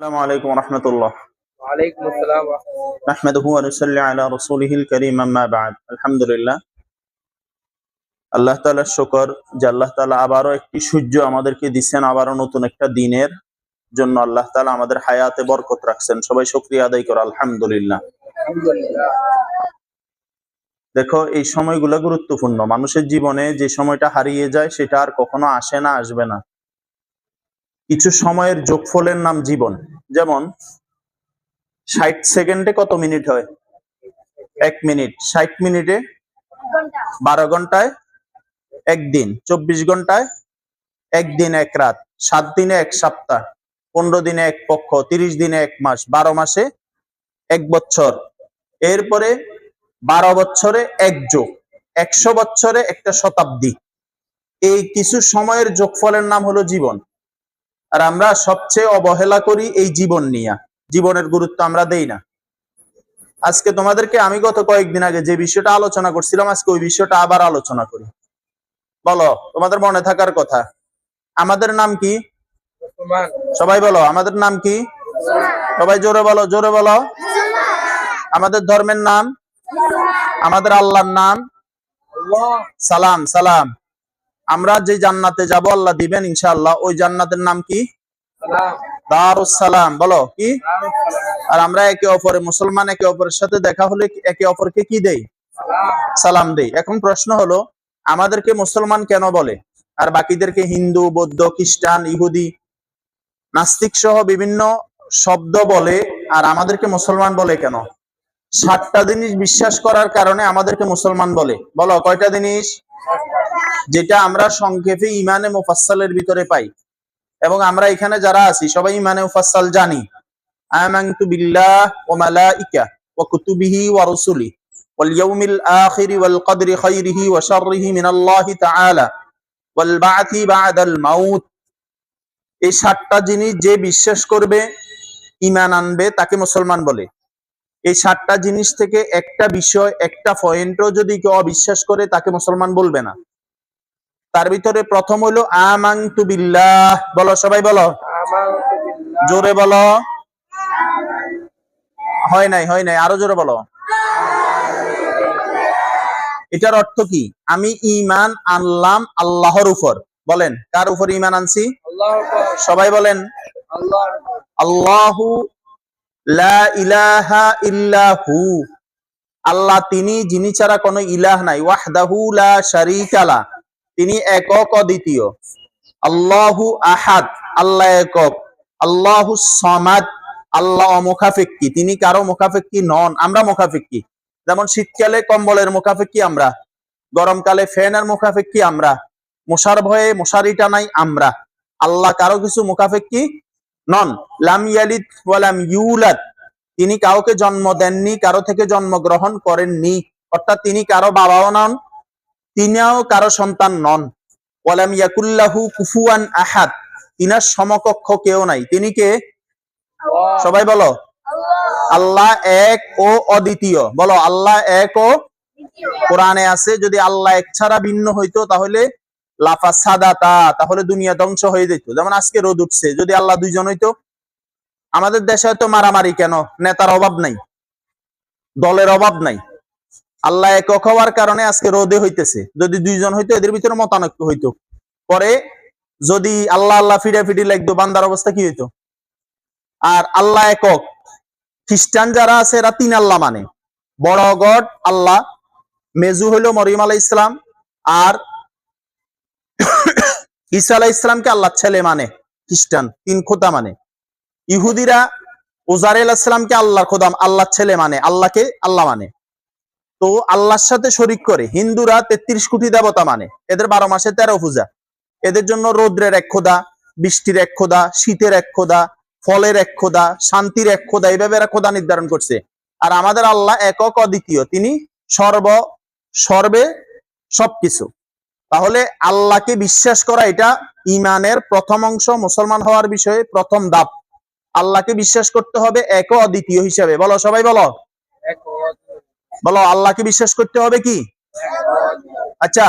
السلام عليكم ورحمة الله ওয়ালাইকুম আসসালাম ওয়া রাহমাতুল্লাহ। نحمده ونصلي على رسوله الكريم أما بعد الحمد لله আল্লাহ তাআলার শুকর যে আল্লাহ তাআলা আবারও একটি সূর্য আমাদেরকে দিচ্ছেন আবারও নতুন একটা দিনের জন্য আল্লাহ তাআলা আমাদের হায়াতে বরকত রাখছেন সবাই শুকরিয়া আদায় করো আলহামদুলিল্লাহ আলহামদুলিল্লাহ দেখো এই সময়গুলো গুরুত্বপূর্ণ মানুষের জীবনে যে সময়টা হারিয়ে যায় সেটা আর কখনো আসে না আসবে না কিছু সময়ের যোগফলের নাম জীবন। যেমন, ষাট সেকেন্ডে কত মিনিট হয়? এক মিনিট। ষাট মিনিটে বারো ঘন্টায় একদিন চব্বিশ ঘন্টায় একদিন এক রাত। সাত দিনে এক সপ্তাহ। পনেরো দিনে এক পক্ষ। তিরিশ দিনে এক মাস। বারো মাসে এক বছর। এরপরে বারো বছরে এক যোগ। একশো বছরে একটা শতাব্দী। এই কিছু সময়ের যোগফলের নাম হলো জীবন। আর আমরা সবচেয়ে অবহেলা করি এই জীবন নিয়ে। জীবনের গুরুত্ব আমরা দেই না। আজকে তোমাদেরকে আমি গত কয়েকদিন আগে যে বিষয়টা আলোচনা করছিলাম আজকে ওই বিষয়টা আবার আলোচনা করি। বলো তোমাদের মনে থাকার কথা। আমাদের নাম কি? সবাই বলো আমাদের নাম কি? সবাই জোরে বলো জোরে বলো। আমাদের ধর্মের নাম? আমাদের আল্লাহর নাম? সালাম সালাম। আমরা যে জান্নাতে যাব, আল্লাহ দিবেন ইনশাআল্লাহ। ওই জান্নাতের নাম কি? সালাম বলো, কি? আর আমরা একে অপরে মুসলমান, একে অপরের সাথে দেখা হলে একে অপরকে কি দেই? সালাম দেই। এখন প্রশ্ন হলো, আমাদেরকে মুসলমান কেন বলে? আর বাকিদেরকে হিন্দু, বৌদ্ধ, খ্রিস্টান, ইহুদি, নাস্তিক সহ বিভিন্ন শব্দ বলে, আর আমাদেরকে মুসলমান বলে কেন? সাতটা জিনিস বিশ্বাস করার কারণে আমাদেরকে মুসলমান বলে। বলো, কয়টা জিনিস? যেটা আমরা সংক্ষেপে ইমানে মুফাসসালের ভিতরে পাই। এবং আমরা এখানে যারা আছি, সবাই ইমানে মুফাসসাল জানি। আমানতু বিল্লাহ ওয়া ওয়া কুতুবিহি ওয়া ওয়াল ইয়াউমিল আখির ওয়াল খাইরিহি ওয়া শাররিহি তাআলা ওয়াল বা'থি বা'দাল মাউত। এই সাতটা জিনিস যে বিশ্বাস করবে ইমান আনবে, তাকে মুসলমান বলে। এই সাতটা জিনিস থেকে একটা বিষয়, একটা পয়েন্টও যদি কেউ অবিশ্বাস করে, তাকে মুসলমান বলবে না। তার ভিতরে প্রথম হলো আমানতু বিল্লাহ। বলো সবাই বলো। জোরে বলো। হয় নাই হয় নাই। আরও জোরে বলো। এটার অর্থ কি? আমি ইমান আনলাম আল্লাহর উপর। বলেন কার উপর ইমান আনছি? সবাই বলেন। আল্লাহু লা ইলাহা ইল্লাহু আল্লাহ তিনি যিনি ছাড়া কোনো ইলাহ নাই। ওয়াহদাহু লা শারীকা লা। তিনি একক অদ্বিতীয়। আল্লাহু আহাদ, আল্লাহ একক। আল্লাহু সামাদ, আল্লাহ অমুখাফেক্কি তিনি কারও মুখাফেক্কি নন, আমরা মুখাফেক্কি যেমন শীতকালে কম্বলের মুখাফেক্কি আমরা, গরমকালে ফ্যানের মুখাফেক্কি আমরা, মশার ভয়ে মশারি টানাই আমরা। আল্লাহ কারও কিছু মুখাফেক্কি নন। লাম ইয়ালিদ ওয়ালাম ইউলাদ। তিনি কাউকে জন্ম দেননি, কারও থেকে জন্ম জন্মগ্রহণ করেননি। অর্থাৎ তিনি কারও বাবাও নন তিনিও কারও সন্তান নন। ওয়ালাম ইয়াকুল্লাহু কুফুয়ান আহাদ। তিনার সমকক্ষ কেউ নাই। তিনি কে? সবাই বলো। আল্লাহ। এক ও অদ্বিতীয়। বলো আল্লাহ এক ও কোরআনে আছে যদি আল্লাহ এক ছাড়া ভিন্ন হইতো তাহলে লাফা সাদাতা তাহলে দুনিয়া ধ্বংস হয়ে যেত। যেমন আজকে রোদ উঠছে যদি আল্লাহ দুইজন হইতো আমাদের দেশে হয়তো মারামারি কেন? নেতার অভাব নাই। দলের অভাব নাই। আল্লাহ একক হওয়ার কারণে আজকে রোদে হইতেছে। যদি দুইজন হইতো, এদের ভিতরে মতানৈক্য হইতো। পরে যদি আল্লাহ আল্লাহ ফিরে ফিরে লাগতো, বান্দার অবস্থা কি হইতো? আর আল্লাহ একক। খ্রিস্টান যারা আছে, এরা তিন আল্লাহ মানে। বড় গড, আল্লাহ। মেজু হইল মরিয়ম আলাহ ইসলাম আর ঈসা আলাহ ইসলামকে আল্লাহ ছেলে মানে খ্রিস্টান। তিন খোদা মানে। ইহুদিরা ওজার ইসলামকে আল্লাহ খোদাম আল্লাহ ছেলে মানে আল্লাহকে আল্লাহ মানে। তো আল্লাহর সাথে শরিক করে। হিন্দুরা তেত্রিশ কোটি দেবতা মানে। এদের বারো মাসে তেরো পূজা। এদের জন্য রৌদ্রের এক খোদা, বৃষ্টির এক খোদা, শীতের এক খোদা, ফলের এক খোদা, শান্তির এক খোদা, এইভাবে এরা খোদা নির্ধারণ করছে। আর আমাদের আল্লাহ একক অদ্বিতীয়। তিনি সর্ব, সর্বে সবকিছু। তাহলে আল্লাহকে বিশ্বাস করা এটা ইমানের প্রথম অংশ। মুসলমান হওয়ার বিষয়ে প্রথম দাপ আল্লাহকে বিশ্বাস করতে হবে এক অদ্বিতীয় হিসাবে। বলো, সবাই বলো। বলো আল্লাহকে বিশ্বাস করতে হবে কি? আচ্ছা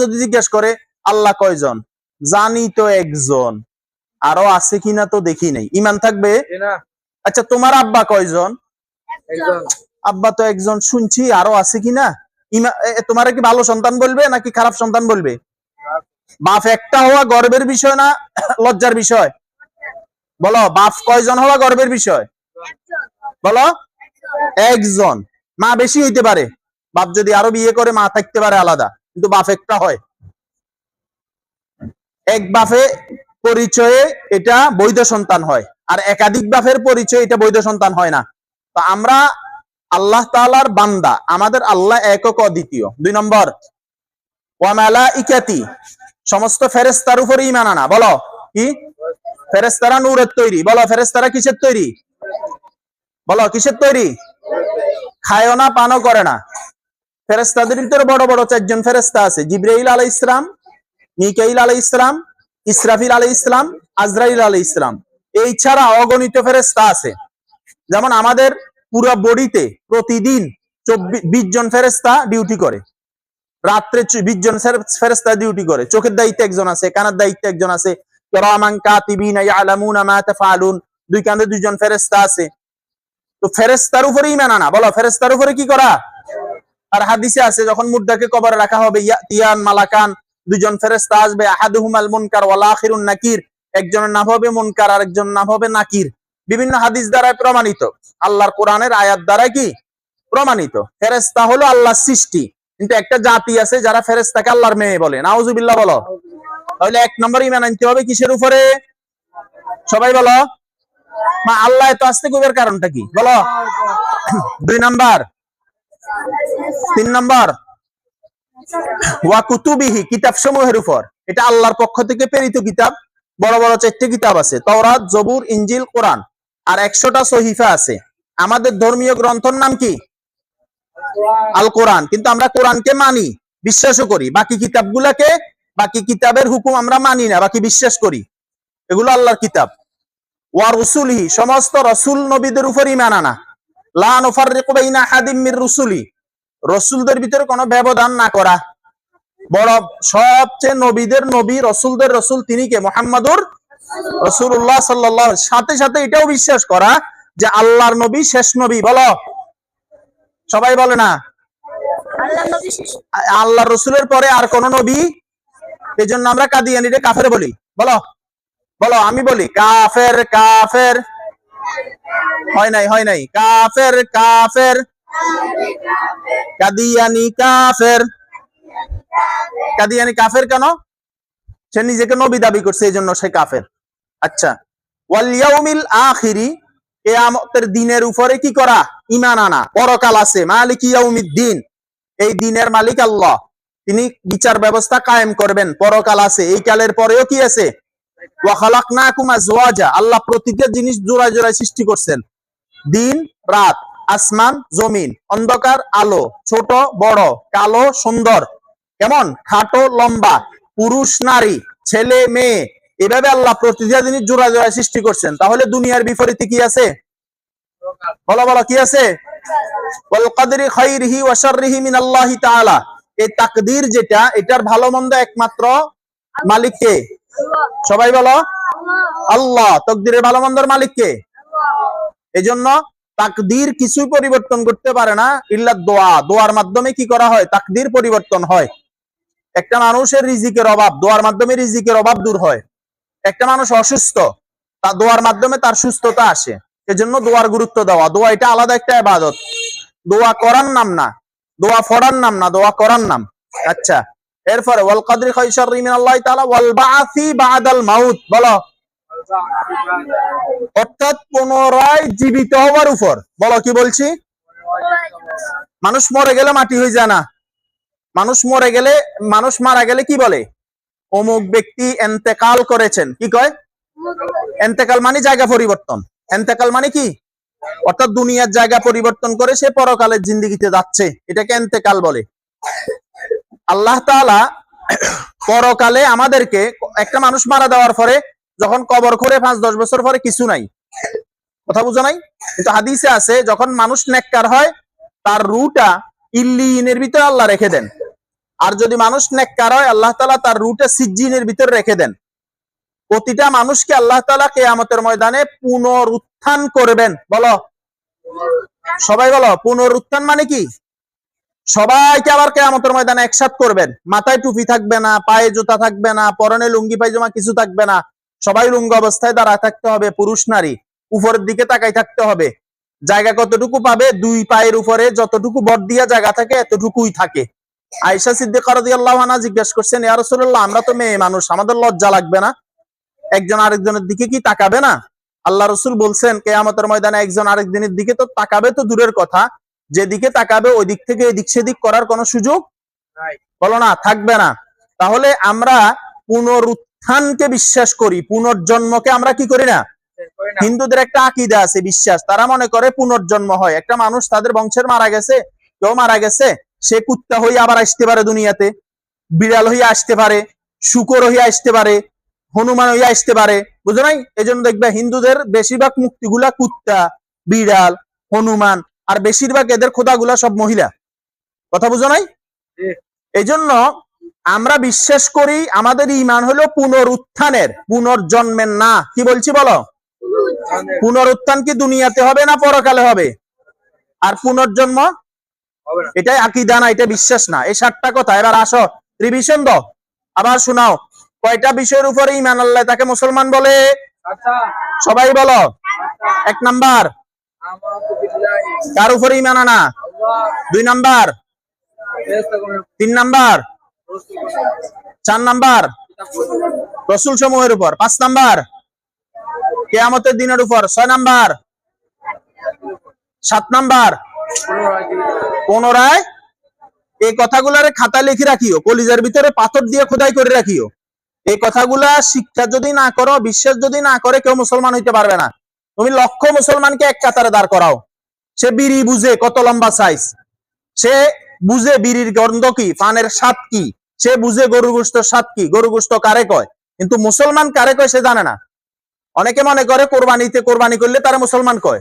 যদি জিজ্ঞেস করে আল্লাহ কয়জন? জানি তো একজন। আরও আছে কিনা তো দেখি নাই। ইমান থাকবে? আচ্ছা তোমার আব্বা কয়জন? আব্বা তো একজন শুনছি। আরও আছে কিনা? তোমার কি ভালো সন্তান বলবে নাকি খারাপ সন্তান বলবে? বাপ একটা হওয়া গর্বের বিষয় না লজ্জার বিষয়? বলো বাপ কয়জন হওয়া গর্বের বিষয়? বলো একজন। মা বেশি হইতে পারে। বাপ যদি আরও বিয়ে করে, মা থাকতে পারে আলাদা, কিন্তু বাপ একটা হয়। এক বাপে পরিচয়ে এটা বৈধ সন্তান হয়, আর একাধিক বাপের পরিচয় এটা বৈধ সন্তান হয় না। তো আমরা আল্লাহ তাআলার বান্দা, আমাদের আল্লাহ একক অদ্বিতীয়। দুই নম্বর ওয়ামালা ইকাতি সমস্ত ফেরেস্তার উপরে ইমান আনা। বলো, কি? ফেরেস্তারা নূরের তৈরি। বলো ফেরেস্তারা কিসের তৈরি? বলো, কিসের তৈরি? খায়ও না, পানও করে না। ফেরেস্তাদের ভিতরে বড় বড় চারজন ফেরেস্তা আছে। জিব্রাইল আলাই ইসলাম মিকাইল আলাই ইসলাম ইসরাফিল আলাই ইসলাম আজরাইল আলাই ইসলাম এই ছাড়া অগণিত ফেরেস্তা আছে। যেমন আমাদের পুরো বডিতে প্রতিদিন চব্বিশ বিশ জন ফেরেস্তা ডিউটি করে। রাত্রে বিশ জন ফেরেস্তা ডিউটি করে। চোখের দায়িত্বে একজন আছে, কানের দায়িত্বে একজন আছে। দুই কাঁধে দুইজন ফেরেস্তা আছে। তো ফেরেস্তার উপরে ইমান আনা। বলো ফেরেস্তার উপরে কি করা? আর হাদিসে আছে, যখন মুর্দাকে কবরে রাখা হবে, ইয়াতিয়ান, মালাকান দুজন ফেরেস্তা আসবে, আহাদুহুমাল মুনকার ওয়াল আখিরুন নাকির। একজনের নাম হবে মুনকার আর একজন নাম হবে নাকির। বিভিন্ন হাদিস দ্বারা প্রমাণিত। আল্লাহর কোরআনের আয়াত দ্বারা কি? প্রমাণিত। ফেরেস্তা হলো আল্লাহর সৃষ্টি। কিন্তু একটা জাতি আছে যারা ফেরেস্তাকে আল্লাহর মেয়ে বলে। নাউজুবিল্লাহ বলো। তাহলে এক নম্বর ইমান আনতে হবে কিসের উপরে? সবাই বলো। মা, আল্লাহ এত আসতে কইবার কারণটা কি? বলো। দুই নাম্বার। তিন নাম্বার। ওয়া কুতুবিহি কিতাব সমূহের উপর। এটা আল্লাহর পক্ষ থেকে প্রেরিত কিতাব। বড় বড় চারটে কিতাব আছে। তওরাত, জবুর, ইনজিল, কোরআন। আর একশোটা সহিফা আছে। আমাদের ধর্মীয় গ্রন্থর নাম কি? আল কোরআন কিন্তু আমরা কোরআনকে মানি, বিশ্বাসও করি। বাকি কিতাবগুলাকে, বাকি কিতাবের হুকুম আমরা মানি না, বাকি বিশ্বাস করি। এগুলো আল্লাহর কিতাব। ওয়া রসুলহি সমস্ত রসুল নবীদের উপর ইমান আনা। রুসুলি। রসুলদের ভিতরে কোনো ব্যবধান না করা। বড় সবচেয়ে নবীদের নবী রসুলদের রসুল তিনি কে? মোহাম্মদুর রসুল্লাহ সাল্লাহ সাথে সাথে এটাও বিশ্বাস করা যে আল্লাহর নবী শেষ নবী বলো। সবাই বলে না? আল্লাহ রসুলের পরে আর কোন নবী এই জন্য আমরা কাদিয়ানিরে কাফের বলি। বলো। বলো, আমি বলি, কাফের কাফের। হয় নাই হয় নাই। কাফের কাফের। কাদিয়ানি কাফের। কাদিয়ানি কাফের কেন? সে নিজেকে নবী দাবি করছে এই জন্য সে কাফের। আচ্ছা। ওয়াল আখিরি, কিয়ামতের দিনের উপরে কি করা? ইমান আনা। পরকাল আছে। মালিক ইয়াউমিদ্দিন। এই দিনের মালিক আল্লাহ। তিনি বিচার ব্যবস্থা কায়েম করবেন। পরকাল আছে। এই কালের পরেও কি আছে? আল্লাহ প্রতিটা জিনিস জোড়ায় জোড়ায় সৃষ্টি করছেন। দিন, রাত, আসমান, জমিন, অন্ধকার, আলো, ছোট, বড়, কালো, সুন্দর। কেমন? খাটো, লম্বা, পুরুষ, নারী, ছেলে, মেয়ে। এভাবে আল্লাহ প্রতিটা জিনিস জোড়া জোড়ায় সৃষ্টি করছেন। তাহলে দুনিয়ার বিপরীতে কি আছে? বলো বলো, কি আছে? এই তাকদীর যেটা, এটার ভালো মন্দ একমাত্র মালিক কে? সবাই বলো। আল্লাহ, তকদিরের ভালো মন্দর মালিক কে? এজন্য তাকদীর কিছুই পরিবর্তন করতে পারে না, ইল্লা দোয়া। দোয়ার মাধ্যমে কি করা হয়? তাকদীর পরিবর্তন হয়। একটা মানুষের রিজিকের অভাব, দোয়ার মাধ্যমে রিজিকের অভাব দূর হয়। একটা মানুষ অসুস্থ, তা দোয়ার মাধ্যমে তার সুস্থতা আসে। এজন্য দোয়ার গুরুত্ব দেওয়া। দোয়া এটা আলাদা একটা ইবাদত। দোয়া করার নাম না। দোয়া ফড়ার নাম না, দোয়া করার নাম। আচ্ছা। এরপরে, ওয়াল কদরি খাইসার মিন আল্লাহ ওয়াল বাদাল মাউত। বলো। অর্থাৎ পুনরায় জীবিত হওয়ার উপর। বলো, কি বলছি? মানুষ মরে গেলে মাটি হয়ে যায় না। মানুষ মরে গেলে, মানুষ মারা গেলে কি বলে? অমুক ব্যক্তি এন্তেকাল করেছেন। কি কয়? এন্তেকাল মানে জায়গা পরিবর্তন। এন্তেকাল মানে কি? অর্থাৎ দুনিয়ার জায়গা পরিবর্তন করে সে পরকালের জিন্দিগিতে যাচ্ছে। এটাকে এন্তেকাল বলে। আল্লাহ তাআলা পরকালে আমাদেরকে একটা মানুষ মারা দেওয়ার পরে যখন কবর করে পাঁচ, দশ বছর পরে কিছু নাই। কথা বুঝো নাই? কিন্তু হাদিসে আছে, যখন মানুষ নেককার হয়, তার রুটা ইল্লিনের ভিতরে আল্লাহ রেখে দেন। আর যদি মানুষ নেককার হয়, আল্লাহ তালা তার রুটা সিজ্জিনের ভিতরে রেখে দেন। প্রতিটা মানুষকে আল্লাহ তালা কেয়ামতের ময়দানে পুনরুত্থান করবেন। বলো। সবাই বলো, পুনরুত্থান মানে কি? সবাইকে আবার কেয়ামতের ময়দানে একসাথ করবেন। মাথায় টুপি থাকবে না, পায়ে জুতা থাকবে না, পরনে লুঙ্গি, পায়জামা কিছু থাকবে না। সবাই লুঙ্গ অবস্থায় দাঁড়ায় থাকতে হবে, পুরুষ নারী। উপরের দিকে তাকাই থাকতে হবে। জায়গা কতটুকু পাবে? দুই পায়ের উপরে যতটুকু বট দিয়া জায়গা থাকে, এতটুকুই থাকে। আয়সা সিদ্দিকা রাদিয়াল্লাহু জিজ্ঞেস করছেন, ইয়া রাসূলুল্লাহ, আমরা তো মেয়ে মানুষ, আমাদের লজ্জা লাগবে না? একজন আরেকজনের দিকে কি তাকাবে না? আল্লাহ রসুল বলছেন, কেয়ামতের ময়দানে একজন আরেকজনের দিকে তো তাকাবে তো দূরের কথা যেদিকে তাকাবে ওই দিক থেকে এদিক সেদিক করার কোনো সুযোগ নাই বলো না থাকবে না। তাহলে আমরা পুনরুত্থানকে বিশ্বাস করি পুনর্জন্মকে আমরা কি করি না? হিন্দুদের একটা আকিদা আছে বিশ্বাস। তারা মনে করে পুনর্জন্ম হয়। একটা মানুষ তাদের বংশের মারা গেছে কেউ মারা গেছে সে কুত্তা হয়ে আবার আসতে পারে দুনিয়াতে বিড়াল হইয়া আসতে পারে শুকর হইয়া আসতে পারে হনুমান হইয়া আসতে পারে বুঝো নাই? এই জন্য দেখবে হিন্দুদের বেশিরভাগ মুক্তিগুলা কুত্তা বিড়াল হনুমান আর বেশিরভাগ এদের খোদাগুলা সব মহিলা। কথা বুঝো নাই? এই জন্য আমরা বিশ্বাস করি আমাদের ইমান হলো পুনরুত্থানের পুনর্জন্মের না। কি বলছি বলো? পুনরুত্থান কি দুনিয়াতে হবে না পরকালে হবে? আর পুনর্জন্ম? এটাই আকিদা না এটা বিশ্বাস না। এই সাতটা কথা এবার আসো। রিভিশন দ। আবার শোনাও। কয়টা বিষয়ের উপরে ইমান আল্লাহ তাকে মুসলমান বলে? আচ্ছা। সবাই বলো। আচ্ছা। এক নাম্বার। কার উপরে ইমান আনা? দুই নাম্বার। তিন নাম্বার। চার নাম্বার। রসুল সমূহের উপর। পাঁচ নাম্বার। কেয়ামতের দিনের উপর। ছয় নাম্বার। সাত নাম্বার। পুনরায় এই কথাগুলারে খাতা লিখে রাখিও। কলিজার ভিতরে পাথর দিয়ে খোদাই করে রাখিও। এই কথাগুলা শিক্ষা যদি না করো, বিশ্বাস যদি না করে, কেউ মুসলমান হইতে পারবে না। তুমি লক্ষ মুসলমানকে এক কাতারে দাঁড় করাও। সে বিড়ি বুঝে কত লম্বা সাইজ সে বুঝে বিড়ির গন্ধ কি? পানের স্বাদ কি? সে বুঝে গরু গোস্ত স্বাদ কি? গরু গোস্ত কারে কয়? কিন্তু মুসলমান কারে কয় সে জানে না। অনেকে মনে করে কোরবানিতে কোরবানি করলে তারা মুসলমান কয়।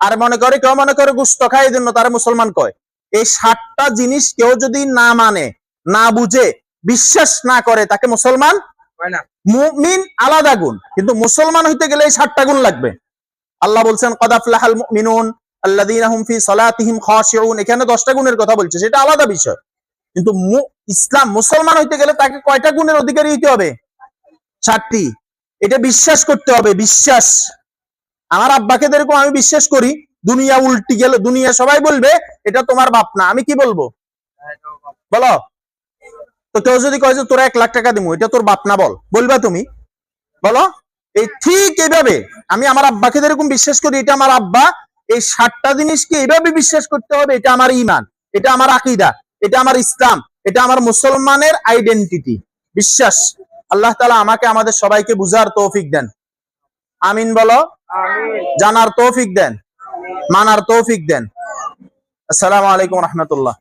আর মনে করে কেউ মনে করে গুস্ত খায় এই জন্য তারা মুসলমান কয়। এই সাতটা জিনিস কেউ যদি না মানে না বুঝে বিশ্বাস না করে তাকে মুসলমান মুমিন আলাদা গুণ। কিন্তু মুসলমান হইতে গেলে এই সাতটা গুণ লাগবে। আল্লাহ বলছেন কদাফলাহাল মুমিনুন আল্লাযীনা হুম ফি সালাতিহিম খাশিউন। এখানে 10টা গুণের কথা বলছে, সেটা আলাদা বিষয়। কিন্তু ইসলাম মুসলমান হইতে গেলে তাকে কয়টা গুণের অধিকারী হইতে হবে? সাতটি। এটা বিশ্বাস করতে হবে, বিশ্বাস। আমার আব্বাকে যেরকম আমি বিশ্বাস করি, দুনিয়া উল্টি গেল, দুনিয়া সবাই বলবে, এটা তোমার বাপ না। আমি কি বলব? বলো। তো কেউ যদি কয় যে, তোরা এক লাখ টাকা দিব এটা তোর বাপ না, বল। বলবা তুমি। বলো। এই ঠিক এইভাবে আমি আমার আব্বাকে যেরকম বিশ্বাস করি, এটা আমার আব্বা এই সাতটা জিনিসকে এভাবে বিশ্বাস করতে হবে এটা আমার ইমান এটা আমার আকিদা এটা আমার ইসলাম এটা আমার মুসলমানের আইডেন্টিটি বিশ্বাস। আল্লাহ তালা আমাকে আমাদের সবাইকে বুঝার তৌফিক দেন। আমিন বলো? জানার তৌফিক দেন। মানার তৌফিক দেন। আসসালামু আলাইকুম রহমতুল্লাহ।